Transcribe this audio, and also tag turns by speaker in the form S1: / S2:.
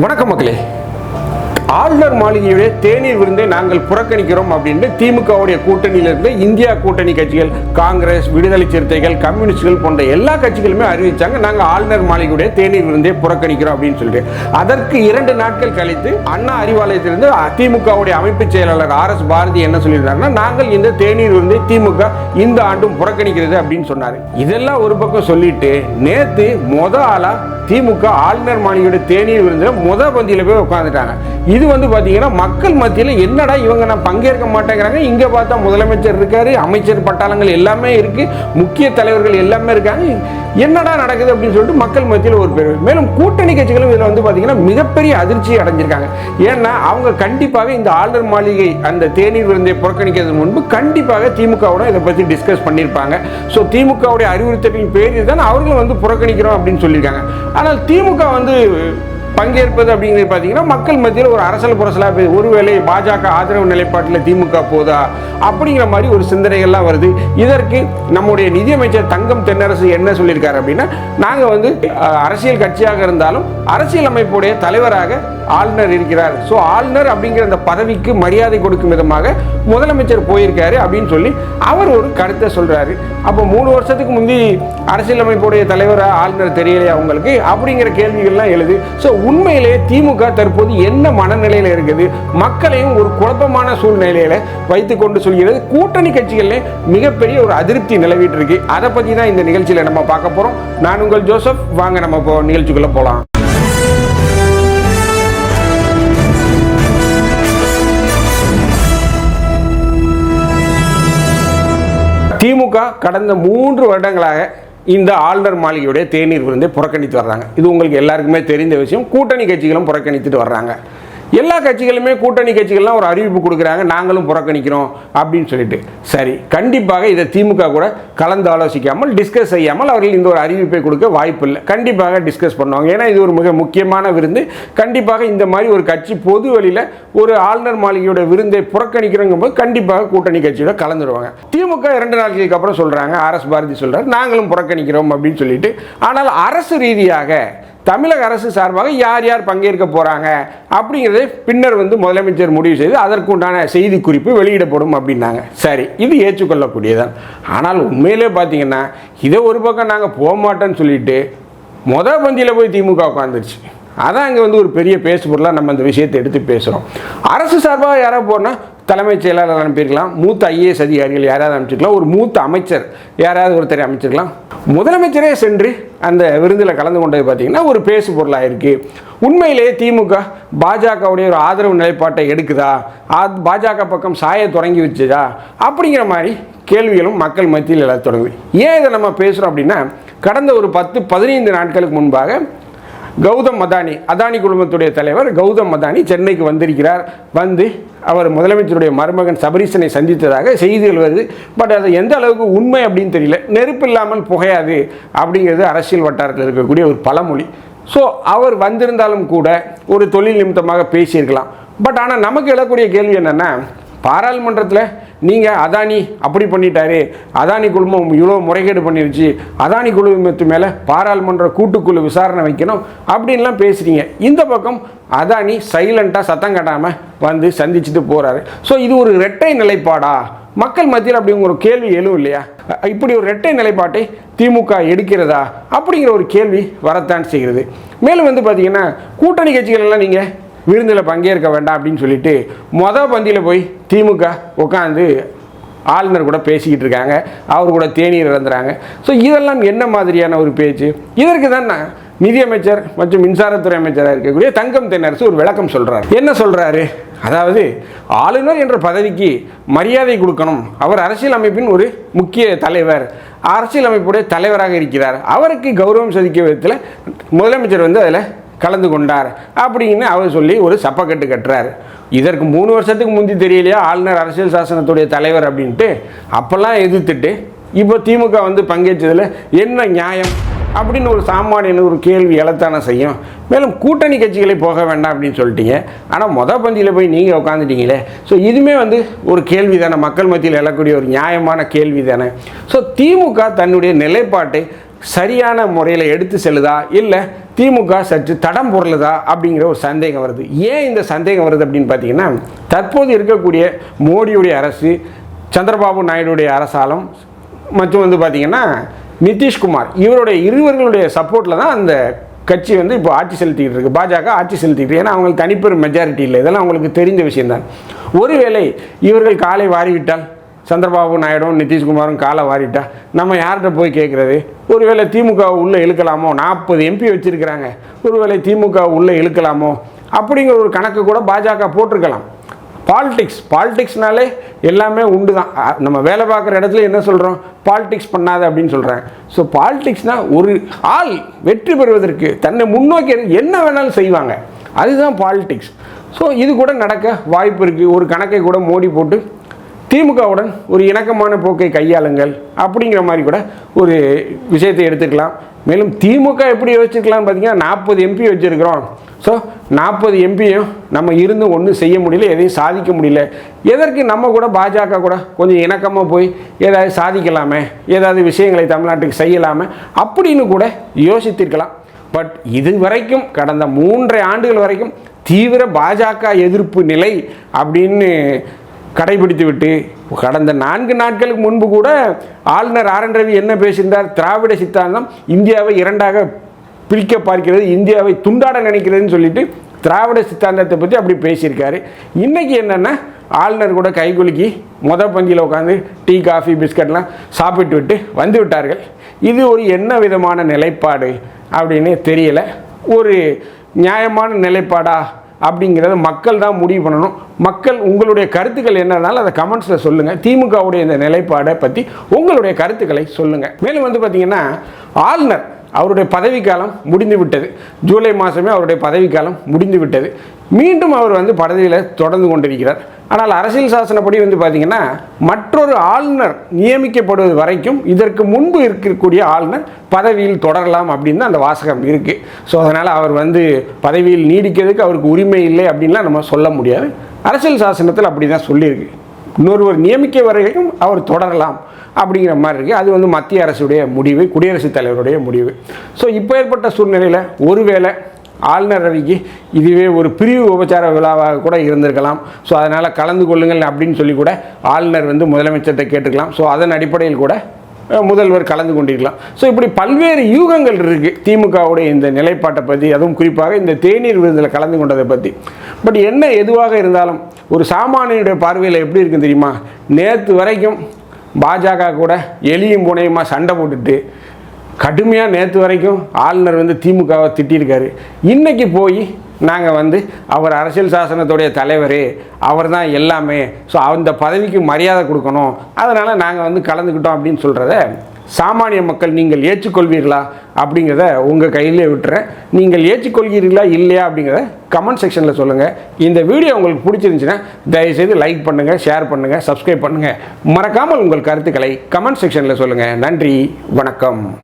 S1: வணக்கம் மக்களே. ஆளுநர் மாளிகையுடைய தேநீர் விருந்தை நாங்கள் புறக்கணிக்கிறோம் அப்படின்னு திமுகவுடைய கூட்டணியிலிருந்து இந்தியா கூட்டணி கட்சிகள் காங்கிரஸ் விடுதலை சிறுத்தைகள் கம்யூனிஸ்டுகள் போன்ற எல்லா கட்சிகளுமே அறிவிச்சாங்க நாங்கள் ஆளுநர் மாளிகையுடைய தேநீர் விருந்தை புறக்கணிக்கிறோம் அப்படின்னு சொல்லிட்டு. அதற்கு இரண்டு நாட்கள் கழித்து அண்ணா அறிவாலயத்திலிருந்து திமுகவுடைய அமைப்பு செயலாளர் ஆர் எஸ் பாரதி என்ன சொல்லியிருந்தாருன்னா நாங்கள் இந்த தேநீர் விருந்தை திமுக இந்த ஆண்டும் புறக்கணிக்கிறது அப்படின்னு சொன்னாரு. இதெல்லாம் ஒரு பக்கம் சொல்லிட்டு நேத்து மொத ஆளா திமுக ஆளுநர் மாளிகையோட தேநீர் விருந்தில் முத பந்தியில் போய் உட்காந்துட்டாங்க இது வந்து பார்த்தீங்கன்னா மக்கள் மத்தியில் என்னடா இவங்க நான் பங்கேற்க மாட்டேங்கிறாங்க? இங்கே பார்த்தா முதலமைச்சர் இருக்காரு அமைச்சர் பட்டாளங்கள் எல்லாமே இருக்குது முக்கிய தலைவர்கள் எல்லாமே இருக்காங்க. என்னடா நடக்குது அப்படின்னு சொல்லிட்டு மக்கள் மத்தியில் ஒரு பேர் மேலும் கூட்டணி கட்சிகளும் இதில் வந்து பார்த்தீங்கன்னா மிகப்பெரிய அதிர்ச்சி அடைஞ்சிருக்காங்க. ஏன்னா அவங்க கண்டிப்பாக இந்த ஆளுநர் மாளிகை அந்த தேநீர் விருந்தை புறக்கணிக்கிறதுக்கு முன்பு கண்டிப்பாக திமுகவோட இதை பற்றி டிஸ்கஸ் பண்ணியிருப்பாங்க. ஸோ திமுகவுடைய அறிவுறுத்தலின் பேரில் தான் அவர்களும் வந்து புறக்கணிக்கிறோம் அப்படின்னு சொல்லியிருக்காங்க. ஆனால் திமுக வந்து பங்கேற்பது அப்படிங்கிறது பார்த்தீங்கன்னா மக்கள் மத்தியில் ஒரு அரசல் புரசலாக ஒருவேளை பாஜக ஆதரவு நிலைப்பாட்டில் திமுக போதா? அப்படிங்கிற மாதிரி ஒரு சிந்தனைகள்லாம் வருது. இதற்கு நம்முடைய நிதியமைச்சர் தங்கம் தென்னரசு என்ன சொல்லியிருக்காரு அப்படின்னா நாங்கள் வந்து அரசியல் கட்சியாக இருந்தாலும் அரசியல் அமைப்புடைய தலைவராக ஆளுநர் இருக்கிறார். ஸோ ஆளுநர் அப்படிங்கிற அந்த பதவிக்கு மரியாதை கொடுக்கும் விதமாக முதலமைச்சர் போயிருக்காரு அப்படின்னு சொல்லி அவர் ஒரு கருத்தை சொல்கிறாரு அப்போ மூணு வருஷத்துக்கு முந்தி அரசியலமைப்புடைய தலைவராக ஆளுநர் தெரியலையா அவங்களுக்கு அப்படிங்கிற கேள்விகள்லாம் எழுது. ஸோ உண்மையிலேயே திமுக தற்போது என்ன மனநிலையில் இருக்குது? மக்களையும் ஒரு குழப்பமான சூழ்நிலையில் வைத்து கொண்டு சொல்கிறது. கூட்டணி கட்சிகளிலே மிகப்பெரிய ஒரு அதிருப்தி நிலவிட்டு இருக்கு. அதை பற்றி தான் இந்த நிகழ்ச்சியில் நம்ம பார்க்க போகிறோம் நான் உங்கள் ஜோசப். வாங்க நம்ம இப்போ நிகழ்ச்சிக்குள்ளே போகலாம் திமுக கடந்த மூன்று வருடங்களாக இந்த ஆளுநர் மாளிகையுடைய தேநீர் விருந்தை புறக்கணித்து வர்றாங்க. இது உங்களுக்கு எல்லாருக்குமே தெரிந்த விஷயம். கூட்டணி கட்சிகளும் புறக்கணித்துட்டு வர்றாங்க. எல்லா கட்சிகளுமே கூட்டணி கட்சிகள்லாம் ஒரு அறிவிப்பு கொடுக்குறாங்க நாங்களும் புறக்கணிக்கிறோம் அப்படின்னு சொல்லிட்டு. சரி கண்டிப்பாக இதை திமுக கூட கலந்து ஆலோசிக்காமல் டிஸ்கஸ் செய்யாமல் அவர்கள் இந்த ஒரு அறிவிப்பை கொடுக்க வாய்ப்பு இல்லை. கண்டிப்பாக டிஸ்கஸ் பண்ணுவாங்க. ஏன்னா இது ஒரு மிக முக்கியமான விருந்து. கண்டிப்பாக இந்த மாதிரி ஒரு கட்சி பொது வழியில் ஒரு ஆளுநர் மாளிகையோட விருந்தை புறக்கணிக்கிறோங்கும் போது கண்டிப்பாக கூட்டணி கட்சியோட கலந்துருவாங்க. திமுக இரண்டு நாட்களுக்கு அப்புறம் சொல்கிறாங்க ஆர் எஸ் பாரதி சொல்கிறார் நாங்களும் புறக்கணிக்கிறோம் அப்படின்னு சொல்லிட்டு. ஆனால் அரசு ரீதியாக தமிழக அரசு சார்பாக யார் யார் பங்கேற்க போகிறாங்க அப்படிங்கிறத பின்னர் வந்து முதலமைச்சர் முடிவு செய்து அதற்குண்டான செய்தி குறிப்பு வெளியிடப்படும் அப்படின்னாங்க. சரி இது ஏற்றுக்கொள்ளக்கூடியதான் ஆனால் உண்மையிலே பார்த்தீங்கன்னா இதை ஒரு பக்கம் நாங்கள் போக மாட்டோன்னு சொல்லிட்டு மொதல் பந்தியில் போய் திமுக உட்காந்துருச்சு அதான் இங்கே வந்து ஒரு பெரிய பேசு பொருளாக நம்ம இந்த விஷயத்தை எடுத்து பேசுகிறோம் அரசு சார்பாக யாராவது போனால் தலைமைச் செயலாளர் அனுப்பியிருக்கலாம் மூத்த ஐஏஎஸ் அதிகாரிகள் யாராவது அனுப்பிச்சிருக்கலாம் ஒரு மூத்த அமைச்சர் யாராவது ஒருத்தரை அமைச்சிருக்கலாம் முதலமைச்சரே சென்று அந்த விருந்தில் கலந்து கொண்டது பார்த்தீங்கன்னா ஒரு பேசு பொருளாக இருக்குது உண்மையிலேயே திமுக பாஜகவுடைய ஒரு ஆதரவு நிலைப்பாட்டை எடுக்குதா? ஆ- பாஜக பக்கம் சாய தொடங்கி வச்சுதா? அப்படிங்கிற மாதிரி கேள்விகளும் மக்கள் மத்தியில் எல்லாம் தொடங்குது. ஏன் இதை நம்ம பேசுகிறோம் அப்படின்னா கடந்த ஒரு பத்து பதினைந்து நாட்களுக்கு முன்பாக கௌதம் அதானி அதானி குழுமத்துடைய தலைவர் கௌதம் அதானி சென்னைக்கு வந்திருக்கிறார். வந்து அவர் முதலமைச்சருடைய மருமகன் சபரீசனை சந்தித்ததாக செய்திகள் வருது பட் அது எந்த அளவுக்கு உண்மை அப்படின்னு தெரியல. நெருப்பு இல்லாமல் புகையாது அப்படிங்கிறது அரசியல் வட்டாரத்தில் இருக்கக்கூடிய ஒரு பழமொழி. ஸோ அவர் வந்திருந்தாலும் கூட ஒரு தொழில் நிமித்தமாக பேசியிருக்கலாம். பட் ஆனால் நமக்கு எழக்கூடிய கேள்வி என்னென்னா பாராளுமன்றத்தில் நீங்கள் அதானி அப்படி பண்ணிட்டாரு. அதானி குழுமம் இவ்வளோ முறைகேடு பண்ணிருச்சு. அதானி குழுமத்து மேலே பாராளுமன்ற கூட்டுக்குழு விசாரணை வைக்கணும் அப்படின்லாம் பேசுகிறீங்க இந்த பக்கம் அதானி சைலண்ட்டாக சத்தம் கட்டாமல் வந்து சந்திச்சுட்டு போகிறாரு ஸோ இது ஒரு இரட்டை நிலைப்பாடா? மக்கள் மத்தியில் அப்படி ஒரு கேள்வி எழும் இல்லையா? இப்படி ஒரு இரட்டை நிலைப்பாட்டை திமுக எடுக்கிறதா? அப்படிங்கிற ஒரு கேள்வி வரத்தான் செய்கிறது. மேலும் வந்து பார்த்தீங்கன்னா கூட்டணி கட்சிகள் எல்லாம் நீங்கள் விருந்தில் பங்கேற்க வேண்டாம் அப்படின்னு சொல்லிட்டு மொதல் பந்தியில் போய் திமுக உட்காந்து ஆளுநர் கூட பேசிக்கிட்டு இருக்காங்க. அவர் கூட தேநீர் இறந்துறாங்க. ஸோ இதெல்லாம் என்ன மாதிரியான ஒரு பேச்சு? இதற்கு தான் நிதியமைச்சர் மற்றும் மின்சாரத்துறை அமைச்சராக இருக்கக்கூடிய தங்கம் தென்னரசு ஒரு விளக்கம் சொல்கிறார் என்ன சொல்கிறாரு அதாவது ஆளுநர் என்ற பதவிக்கு மரியாதை கொடுக்கணும். அவர் அரசியல் அமைப்பின் ஒரு முக்கிய தலைவர். அரசியல் அமைப்புடைய தலைவராக இருக்கிறார். அவருக்கு கௌரவம் சதிக்க விதத்தில் முதலமைச்சர் வந்து அதில் கலந்து கொண்டார் அப்படின்னு அவர் சொல்லி ஒரு சப்பக்கட்டு கட்டுறாரு. இதற்கு மூணு வருஷத்துக்கு முந்தி தெரியலையா? ஆளுநர் அரசியல் சாசனத்துடைய தலைவர் அப்படின்ட்டு அப்போல்லாம் எதிர்த்துட்டு இப்போ திமுக வந்து பங்கேற்றதில் என்ன நியாயம் அப்படின்னு ஒரு சாமானியன் ஒரு கேள்வி எழத்தான செய்யும். மேலும் கூட்டணி கட்சிகளை போக வேண்டாம் அப்படின்னு சொல்லிட்டீங்க. ஆனால் மொதல் பந்தியில் போய் நீங்கள் உட்காந்துட்டீங்களே ஸோ இதுவுமே வந்து ஒரு கேள்வி தானே மக்கள் மத்தியில் எழக்கூடிய ஒரு நியாயமான கேள்வி தானே ஸோ திமுக தன்னுடைய நிலைப்பாட்டை சரியான முறையில் எடுத்து செல்லுதா? இல்லை திமுக சற்று தடம் பொருளுதா அப்படிங்கிற ஒரு சந்தேகம் வருது. ஏன் இந்த சந்தேகம் வருது அப்படின்னு பார்த்தீங்கன்னா தற்போது இருக்கக்கூடிய மோடியுடைய அரசு சந்திரபாபு நாயுடுடைய அரசாலும் மற்றும் வந்து பார்த்தீங்கன்னா நிதிஷ்குமார் இவருடைய இருவர்களுடைய சப்போர்ட்டில் தான் அந்த கட்சி வந்து இப்போ ஆட்சி செலுத்திக்கிட்டு இருக்கு. பாஜக ஆட்சி செலுத்திக்கிட்டு ஏன்னா அவங்களுக்கு தனிப்பெரும் மெஜாரிட்டி இல்லை. இதெல்லாம் அவங்களுக்கு தெரிந்த விஷயம்தான். ஒருவேளை இவர்கள் காலை வாரிவிட்டால் சந்திரபாபு நாயுடும் நிதிஷ்குமாரும் காலை வாரிட்டா நம்ம யார்கிட்ட போய் கேட்குறது ஒருவேளை திமுக உள்ளே இழுக்கலாமோ? நாற்பது எம்பி வச்சிருக்கிறாங்க. ஒருவேளை திமுக உள்ளே இழுக்கலாமோ? அப்படிங்கிற ஒரு கணக்கு கூட பாஜக போட்டிருக்கலாம். பாலிடிக்ஸ் பாலிடிக்ஸ்னாலே எல்லாமே உண்டு தான் நம்ம வேலை பார்க்குற இடத்துல என்ன சொல்கிறோம் பாலிடிக்ஸ் பண்ணாத அப்படின்னு சொல்கிறேன் ஸோ பாலிடிக்ஸ்னால் ஒரு ஆள் வெற்றி பெறுவதற்கு தன்னை முன்னோக்கி என்ன வேணாலும் செய்வாங்க. அதுதான் பாலிடிக்ஸ் ஸோ இது கூட நடக்க வாய்ப்பு இருக்குது ஒரு கணக்கை கூட மோடி போட்டு திமுகவுடன் ஒரு இணக்கமான போக்கை கையாளுங்கள் அப்படிங்கிற மாதிரி கூட ஒரு விஷயத்தை எடுத்துக்கலாம். மேலும் திமுக எப்படி யோசிச்சிருக்கலாம்னு பார்த்தீங்கன்னா நாற்பது எம்பி வச்சுருக்கிறோம். ஸோ நாற்பது எம்பியும் நம்ம இருந்து ஒன்றும் செய்ய முடியல எதையும் சாதிக்க முடியல. எதற்கு நம்ம கூட பாஜக கூட கொஞ்சம் இணக்கமாக போய் ஏதாவது சாதிக்கலாமே ஏதாவது விஷயங்களை தமிழ்நாட்டுக்கு செய்யலாமே அப்படின்னு கூட யோசித்திருக்கலாம். பட் இது வரைக்கும் கடந்த மூன்றரை ஆண்டுகள் வரைக்கும் தீவிர பாஜக எதிர்ப்பு நிலை அப்படின்னு கடைபிடித்துவிட்டு கடந்த நான்கு நாட்களுக்கு முன்பு கூட ஆளுநர் ஆர் என் ரவி என்ன பேசியிருந்தார்? திராவிட சித்தாந்தம் இந்தியாவை இரண்டாக பிரிக்க பார்க்கிறது இந்தியாவை துண்டாட நினைக்கிறதுன்னு சொல்லிட்டு திராவிட சித்தாந்தத்தை பற்றி அப்படி பேசியிருக்காரு. இன்றைக்கி என்னென்னா ஆளுநர் கூட கைகுலுக்கி மொத பந்தியில் உட்காந்து டீ காஃபி பிஸ்கட்லாம் சாப்பிட்டு விட்டு வந்து விட்டார்கள். இது ஒரு என்ன விதமான நிலைப்பாடு அப்படின்னு தெரியலை. ஒரு நியாயமான நிலைப்பாடா அப்படிங்கிறத மக்கள் தான் முடிவு பண்ணணும். மக்கள் உங்களுடைய கருத்துக்கள் என்னன்னாலும் அதை கமெண்ட்ஸில் சொல்லுங்கள் திமுகவுடைய இந்த நிலைப்பாடை பற்றி உங்களுடைய கருத்துக்களை சொல்லுங்கள் மேலும் வந்து பார்த்திங்கன்னா ஆளுநர் அவருடைய பதவிக்காலம் முடிந்து விட்டது. ஜூலை மாதமே அவருடைய பதவிக்காலம் முடிந்து விட்டது. மீண்டும் அவர் வந்து பதவியில் தொடர்ந்து கொண்டிருக்கிறார். ஆனால் அரசியல் சாசனப்படி வந்து பார்த்தீங்கன்னா மற்றொரு ஆளுநர் நியமிக்கப்படுவது வரைக்கும் இதற்கு முன்பு இருக்கக்கூடிய ஆளுநர் பதவியில் தொடரலாம் அப்படின்னு தான் அந்த வாசகம் இருக்குது ஸோ அதனால் அவர் வந்து பதவியில் நீடிக்கிறதுக்கு அவருக்கு உரிமை இல்லை அப்படின்லாம் நம்ம சொல்ல முடியாது. அரசியல் சாசனத்தில் அப்படி தான் சொல்லியிருக்கு. இன்னொருவர் நியமிக்க வரைக்கும் அவர் தொடரலாம் அப்படிங்கிற மாதிரி இருக்குது அது வந்து மத்திய அரசுடைய முடிவு குடியரசுத் தலைவருடைய முடிவு. ஸோ இப்போ ஏற்பட்ட சூழ்நிலையில் ஒருவேளை ஆளுநர் ரவிக்கு இதுவே ஒரு பிரிவு உபச்சார விழாவாக கூட இருந்திருக்கலாம். ஸோ அதனால் கலந்து கொள்ளுங்கள் அப்படின்னு சொல்லி கூட ஆளுநர் வந்து முதலமைச்சர்கிட்ட கேட்டுக்கலாம். ஸோ அதன் அடிப்படையில் கூட முதல்வர் கலந்து கொண்டிருக்கலாம். ஸோ இப்படி பல்வேறு யூகங்கள் இருக்குது திமுகவுடைய இந்த நிலைப்பாட்டை பற்றி அதுவும் குறிப்பாக இந்த தேநீர் விருந்தில் கலந்து கொண்டதை பற்றி பட் என்ன எதுவாக இருந்தாலும் ஒரு சாமானியனுடைய பார்வையில் எப்படி இருக்குன்னு தெரியுமா? நேற்று வரைக்கும் பாஜக கூட எலியும் புனையுமா சண்டை போட்டுட்டு கடுமையாக நேற்று வரைக்கும் ஆளுநர் வந்து திமுகவை திட்டியிருக்காரு இன்றைக்கி போய் நாங்கள் வந்து அவர் அரசியல் சாசனத்துடைய தலைவர் அவர் தான் எல்லாமே. ஸோ அந்த பதவிக்கு மரியாதை கொடுக்கணும். அதனால் நாங்கள் வந்து கலந்துக்கிட்டோம் அப்படின்னு சொல்கிறத சாமானிய மக்கள் நீங்கள் ஏற்றுக்கொள்வீர்களா அப்படிங்கிறத உங்கள் கையிலே விட்டுறேன். நீங்கள் ஏற்றுக்கொள்கிறீர்களா இல்லையா அப்படிங்கிறத கமெண்ட் செக்ஷனில் சொல்லுங்கள் இந்த வீடியோ உங்களுக்கு பிடிச்சிருந்துச்சுன்னா தயவுசெய்து லைக் பண்ணுங்கள் ஷேர் பண்ணுங்கள் சப்ஸ்கிரைப் பண்ணுங்கள் மறக்காமல் உங்கள் கருத்துக்களை கமெண்ட் செக்ஷனில் சொல்லுங்கள் நன்றி வணக்கம்.